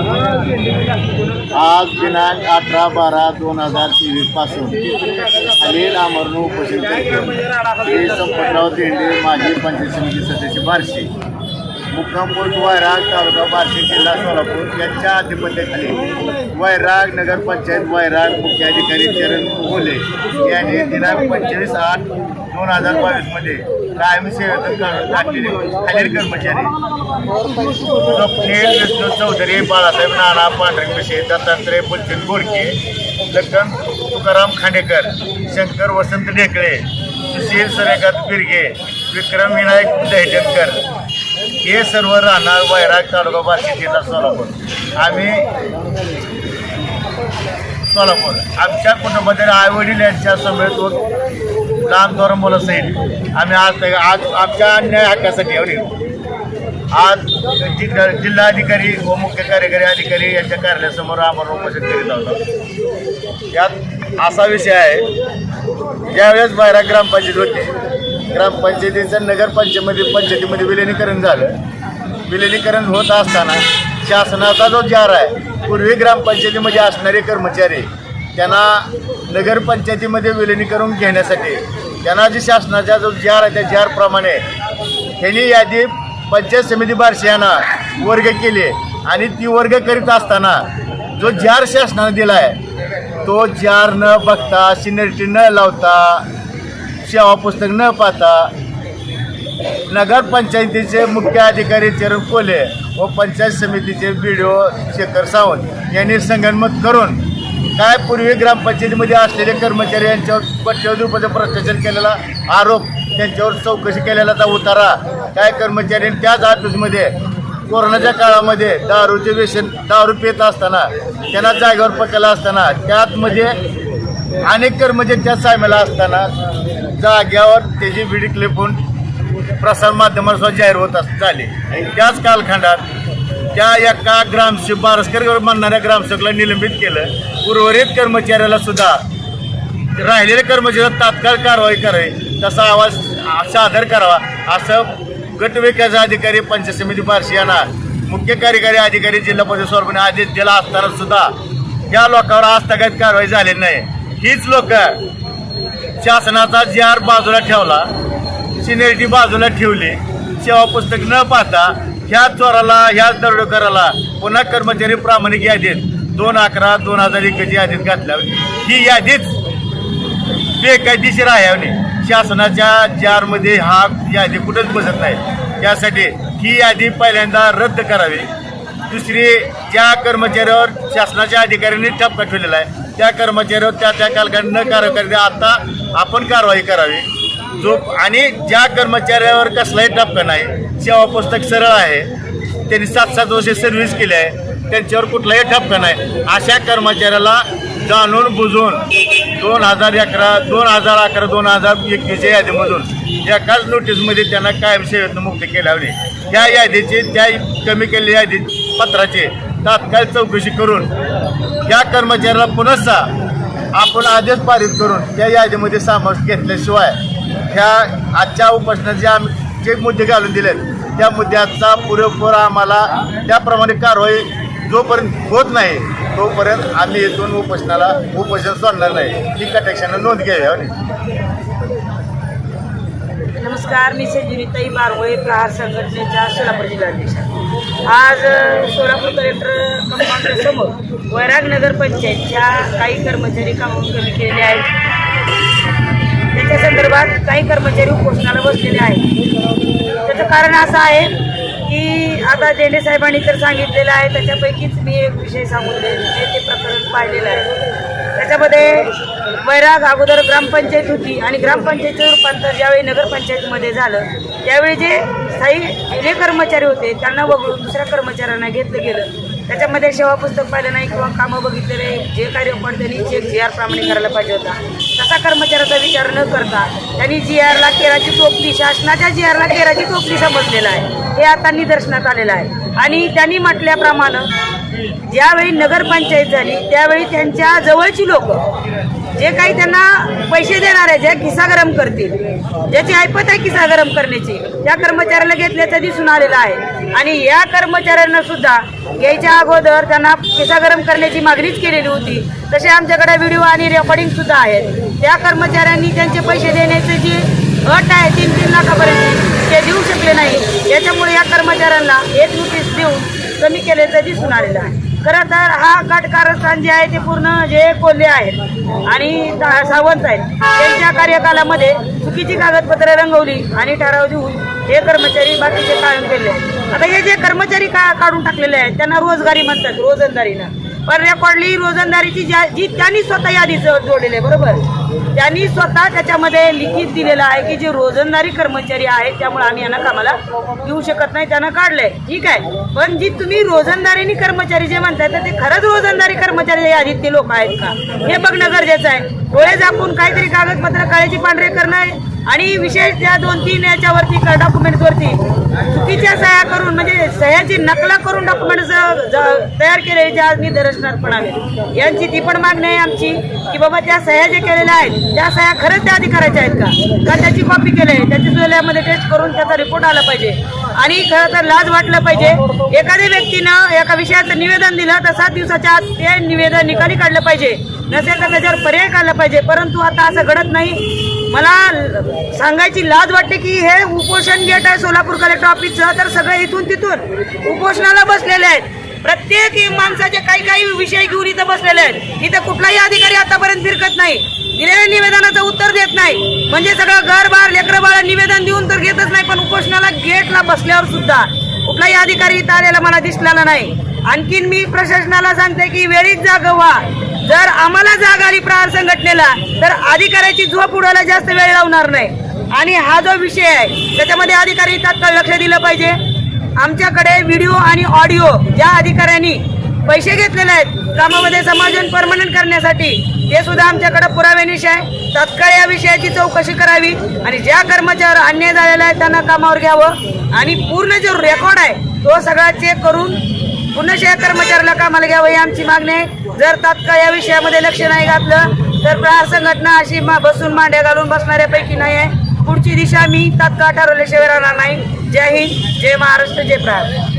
आज दिनांक अठरा बारा दोन हजार तेवीसपासून पासून खालील आमरण उपोषण संपतराव माजी पंचायत समिती सदस्य बार्शी. मुक्कामपूर वैराग तालुका बार्शी जिल्हा सोलापूर यांच्या आधिपत्याखाली वैराग नगरपंचायत वैराग मुख्याधिकारी चरण कोहले यांनी दिनांक पंचवीस आठ दोन हजार बावीसमध्ये कायमी सेवेतून टाकलेले खालील कर्मचारी विष्णू चौधरी बाळासाहेब नाना पांढरे पिशे दत्तात्रय बुलचंद बोडके लखन तुकाराम खांडेकर शंकर वसंत ढेकळे सुशील सूर्यकांत बिरगे विक्रम विनायक दहजनकर हे सर्व राहणार वैराग तालुका बार्शी जिल्हा सोलापूर. आम्ही सोलापूर. आमच्या कुटुंबातील आईवडील यांच्या समेत लहान लहान मुलं मुलासहित आम्ही आज आज आमच्या अन्याय हक्कासाठी आलो. आज जिल्हा जिल्हाधिकारी व मुख्य कार्यकारी अधिकारी यांच्या कार्यालयासमोर आम्हाला उपोषण करीत आहोत. यात असा विषय आहे ज्यावेळेस बाहेर ग्रामपंचायत होती ग्रामपंचायतीचं नगरपंचायतीमध्ये पंचायतीमध्ये विलिनीकरण झालं. विलिनीकरण होत असताना शासनाचा जो जार आहे पूर्वी ग्रामपंचायतीमध्ये असणारे कर्मचारी त्यांना नगरपंचायतीमध्ये विलिनीकरण घेण्यासाठी त्यांना जे शासनाच्या जो जार आहे त्या जारप्रमाणे ह्यांनी यादी पंचायत समिती बार्शी यांना वर्ग केले आणि ती वर्ग करीत असताना जो जार शासनाने दिला आहे तो जार न बघता सिनेरिटी न लावता सेवा पुस्तक न पाहता नगरपंचायतीचे मुख्य अधिकारी चरण कोले व पंचायत समितीचे B D O Shekhar Sawant यांनी संगनमत करून काय पूर्वी ग्रामपंचायतीमध्ये असलेले कर्मचारी यांच्यावर कोट्यवधी रुपयाचा भ्रष्टाचार केलेला आरोप त्यांच्यावर चौकशी केलेला उतारा. काय कर्मचारी त्याच ऑफिसमध्ये कोरोनाच्या काळामध्ये दारूचे व्यसन दारू पित असताना त्यांना जागेवर पकडला असताना त्यातमध्ये अनेक कर्मचारी त्या सायमेला असताना जाग्यावर त्याची व्हिडिओ क्लिप होऊन जाहीर होत अस झाले. त्याच कालखंडात त्या एका ग्रामसेवक बारसकर म्हणणाऱ्या ग्रामसेवकला निलंबित केलं उर्वरित कर्मचाऱ्याला सुद्धा राहिलेल्या कर्मचाऱ्याला तात्काळ कारवाई करावी तसा आवाज सादर करावा असं गट विकास अधिकारी पंचायत समिती बार्शी यांना मुख्य कार्यकारी अधिकारी जिल्हा परिषद स्वरूपाने आदेश दिला असताना सुद्धा या लोकांवर आजतागायत कारवाई झाली नाही. हीच लोक शासनाचा जार बाजूला ठेवला सिनेरिटी बाजूला ठेवली सेवा पुस्तक न पाहता ह्या चोराला ह्याच दरोडेकराला पुन्हा कर्मचारी प्रामाणिक यादीत दोन अकरा दोन हजार एकची यादीत घातल्या. ही यादीच बेकायदेशीर आहे आणि शासनाच्या जारमध्ये हा यादी कुठंच बसत नाही. त्यासाठी ही यादी पहिल्यांदा रद्द करावी. दुसरी ज्या कर्मचाऱ्यावर शासनाच्या अधिकाऱ्यांनी ठपका ठेवलेला आहे त्या कर्मचाऱ्यावर त्या त्या कालखंड न कारवाई आता आपण कारवाई करावी. जो आणि ज्या कर्मचाऱ्यावर कसलाही ठपका नाही सेवा पुस्तक सरळ आहे त्यांनी सात सात वर्षे सर्व्हिस केली आहे. त्यांच्यावर कुठलाही ठपका नाही. अशा कर्मचाऱ्याला जाणून बुजून दोन हजार अकरा दोन हजार अकरा दोन हजार एकवीसच्या यादीमधून एकाच नोटीसमध्ये त्यांना कायम सेवेतून मुक्त केल्यावर त्या यादीचे त्या कमी केलेल्या यादी पत्राचे तात्काळ चौकशी करून या कर्मचाऱ्याला पुनसा आपण आदेश पारित करून त्या यादीमध्ये समावेश घेतल्याशिवाय ह्या आजच्या उपासनाचे आम्ही जे मुद्दे घालून दिलेत त्या मुद्द्याचा पुरेपूर आम्हाला त्याप्रमाणे कारवाई जोपर्यंत होत नाही तोपर्यंत आम्ही इथून उपोषणाला उपोषण सोडणार नाही. ही कटाक्षानं नोंद घ्यावी हो नमस्कार मी संजुनीताई बारवळे प्रहार संघटनेच्या सोलापूर जिल्हाध्यक्ष आज सोलापूर कलेक्टर कंपाऊंडच्या समोर वैराग नगर पंचायतच्या काही कर्मचारी कामावून कमी केलेले आहेत. त्या संदर्भात काही कर्मचारी उपोषणाला बसलेले आहेत. त्याचं कारण असं आहे की आता जेंडे साहेबांनी तर सांगितलेलं आहे त्याच्यापैकीच मी एक विषय सांगून जे ते प्रकरण पाहिलेलं आहे. त्याच्यामध्ये वैराग अगोदर ग्रामपंचायत होती आणि ग्रामपंचायतीचं रूपांतर ज्यावेळी नगरपंचायतीमध्ये झालं त्यावेळी जे स्थायी जे कर्मचारी होते त्यांना वगळून दुसऱ्या कर्मचाऱ्यांना घेतलं गेलं. त्याच्यामध्ये सेवा पुस्तक पाहिलं नाही किंवा कामं बघितलेले जे कार्य रेकॉर्ड त्यांनी चेक जी आर प्रमाणे करायला पाहिजे होता. तसा कर्मचाऱ्याचा विचार न करता त्यांनी जी आरला केराची टोपली शासनाच्या जी आरला केराची टोपली समजलेलं आहे. हे आता निदर्शनात आलेलं आहे. आणि त्यांनी म्हटल्याप्रमाणे ज्यावेळी नगरपंचायत झाली त्यावेळी त्यांच्या जवळची लोक जे काही त्यांना पैसे देणार आहे जे खिसा गरम करतील. ज्याची ऐपत आहे खिसा गरम करण्याची. त्या कर्मचाऱ्याला घेतल्याचं दिसून आलेलं आहे. आणि या कर्मचाऱ्यांना सुद्धा यायच्या अगोदर त्यांना खिसा गरम करण्याची मागणीच केलेली होती. तसे आमच्याकडे व्हिडिओ आणि रेकॉर्डिंग सुद्धा आहेत. त्या कर्मचाऱ्यांनी त्यांचे पैसे देण्याची जी अट आहे तीन तीन लाखापर्यंत ते देऊ शकले नाही. याच्यामुळे या कर्मचाऱ्यांना एक नोटीस देऊन कमी केल्याचं दिसून आलेलं आहे. खरं तर हा गट कारस्थान जे आहे ते पूर्ण जे कोल्हे आहेत आणि सावंत आहेत. त्यांच्या कार्यकालामध्ये चुकीची कागदपत्रे रंगवली आणि ठराव देऊन हे कर्मचारी बाकीचे कायम केले. आता हे जे कर्मचारी का काढून टाकलेले आहेत त्यांना रोजगारी म्हणतात रोजंदारीनं. पण रेकॉर्डली रोजंदारीची ज्या जी त्यांनी स्वतः यादी जोडलेली आहे बरोबर? त्यांनी स्वतः त्याच्यामध्ये लिखित दिलेलं आहे की जे रोजंदारी कर्मचारी आहेत त्यामुळे आम्ही यांना कामाला घेऊ शकत नाही त्यांना काढलंय. ठीक आहे? पण जी तुम्ही रोजंदारीनी कर्मचारी जे म्हणताय तर ते खरंच रोजंदारी कर्मचारी यादीत ते लोक आहेत का? हे बघणं गरजेचं आहे. डोळे झाकून काहीतरी कागदपत्र काळ्याची पांढरे करणं आणि विशेष त्या दोन तीन याच्यावरती डॉक्युमेंट्सवरती चुकीच्या सह्या करून म्हणजे सह्याची नकला करून डॉक्युमेंट्स तयार केले जे आज निदर्शनात पण यांची ती पण मागणी आहे आमची की बाबा त्या सह्या जे केलेल्या आहेत त्या सह्या खरंच त्या अधिकाराच्या आहेत का? का त्याची कॉपी केली आहे? त्याची जुल्यामध्ये टेस्ट करून त्याचा रिपोर्ट आला पाहिजे. आणि खरं तर लाज वाटलं पाहिजे. एखाद्या व्यक्तीनं एका विषयाचं निवेदन दिलं तर सात दिवसाच्या आत ते निवेदन निकाली काढलं पाहिजे. नसेल तर त्याच्यावर पर्याय काढला पाहिजे. परंतु आता असं घडत नाही. मला सांगायची लाज वाटते की हे उपोषण गेट आहे सोलापूर कलेक्टर ऑफिसचं तर सगळे इथून तिथून उपोषणाला बसलेले आहेत. प्रत्येक माणसाचे काही काही विषय घेऊन इथं बसलेले आहेत. इथं कुठलाही अधिकारी आतापर्यंत फिरकत नाही. दिलेल्या निवेदनाचं उत्तर देत नाही. म्हणजे सगळं घर बार लेकरं बाळ निवेदन देऊन तर घेतच नाही पण उपोषणाला गेटला बसल्यावर सुद्धा कुठलाही अधिकारी इथं आलेला मला दिसलेला नाही. आणखीन मी प्रशासनाला सांगते की वेळीच जागवा जर आम्हाला जाग आली प्रहार संघटनेला तर अधिकाऱ्याची झोप उडायला जास्त वेळ लावणार नाही. आणि हा जो विषय आहे त्याच्यामध्ये अधिकारी तात्काळ लक्ष दिलं पाहिजे. आमच्याकडे व्हिडिओ आणि ऑडिओ ज्या अधिकाऱ्यांनी पैसे घेतलेले आहेत. कामामध्ये समायोजन परमनंट करण्यासाठी ते सुद्धा आमच्याकडे पुराव्यानिश आहे. तात्काळ या विषयाची चौकशी करावी आणि ज्या कर्मचाऱ्यावर अन्याय झालेला आहे त्यांना कामावर घ्यावं. आणि पूर्ण जो रेकॉर्ड आहे तो सगळा चेक करून पुन्हा कर्मचाऱ्याला कामाला घ्यावं ही आमची मागणी आहे. जर तात्काळ या विषयामध्ये लक्ष नाही घातलं तर प्रहार संघटना अशी मा- बसून मांड्या घालून बसणाऱ्यापैकी नाही आहे. पुढची दिशा मी तात्काळ ठरवल्याशिवाय राहणार नाही. जय हिंद जय महाराष्ट्र जय प्रहार.